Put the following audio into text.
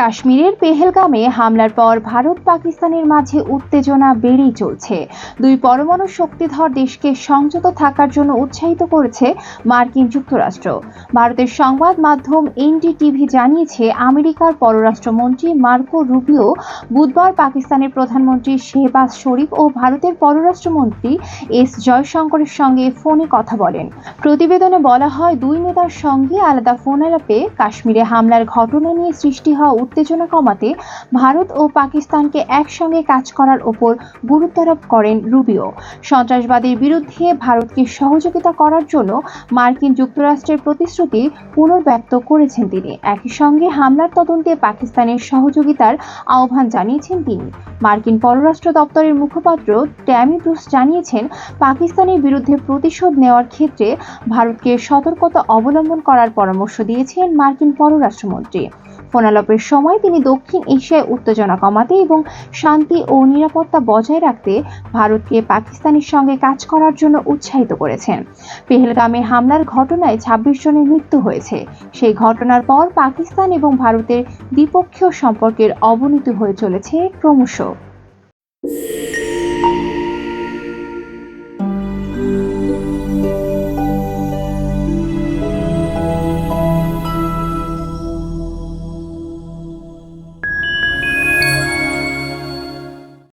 কাশ্মীরের পেহেলগামে হামলার পর ভারত পাকিস্তানের মাঝে উত্তেজনা বেড়েই চলছে। দুই পরমাণু শক্তিধর দেশকে সংযত থাকার জন্য উৎসাহিত করেছে মার্কিন যুক্তরাষ্ট্র। ভারতের সংবাদ মাধ্যম এনডিটিভি জানিয়েছে, আমেরিকার পররাষ্ট্রমন্ত্রী মার্কো রুবিও বুধবার পাকিস্তানের প্রধানমন্ত্রী শেহবাজ শরীফ ও ভারতের পররাষ্ট্রমন্ত্রী এস জয়শঙ্করের সঙ্গে ফোনে কথা বলেন। প্রতিবেদনে বলা হয়, দুই নেতার সঙ্গে আলাদা ফোন আলাপে কাশ্মীরে হামলার ঘটনা নিয়ে সৃষ্টি হওয়া উত্তেজনা কমাতে ভারত ও পাকিস্তানকে একসঙ্গে কাজ করার ওপর গুরুত্বারোপ করেন রুবিও। সন্ত্রাসবাদের বিরুদ্ধে ভারতকে সহযোগিতা করার জন্য মার্কিন যুক্তরাষ্ট্রের প্রতিশ্রুতি পুনর্ব্যক্ত করেছেন তিনি। একই সঙ্গে হামলার তদন্তে পাকিস্তানের সহযোগিতার আহ্বান জানিয়েছেন তিনি। মার্কিন পররাষ্ট্র দপ্তরের মুখপাত্র ট্যামি ব্রুস জানিয়েছেন, পাকিস্তানের বিরুদ্ধে প্রতিশোধ নেওয়ার ক্ষেত্রে ভারতকে সতর্কতা অবলম্বন করার পরামর্শ দিয়েছেন মার্কিন পররাষ্ট্রমন্ত্রী। ফোনালাপের সময় তিনি দক্ষিণ এশিয়ায় উত্তেজনা কমাতে এবং শান্তি ও নিরাপত্তা বজায় রাখতে ভারতকে পাকিস্তানের সঙ্গে কাজ করার জন্য উৎসাহিত করেছেন। পেহেলগামে হামলার ঘটনায় ছাব্বিশ জনের মৃত্যু হয়েছে। সেই ঘটনার পর পাকিস্তান এবং ভারতের দ্বিপক্ষীয় সম্পর্কের অবনতি হয়ে চলেছে ক্রমশ।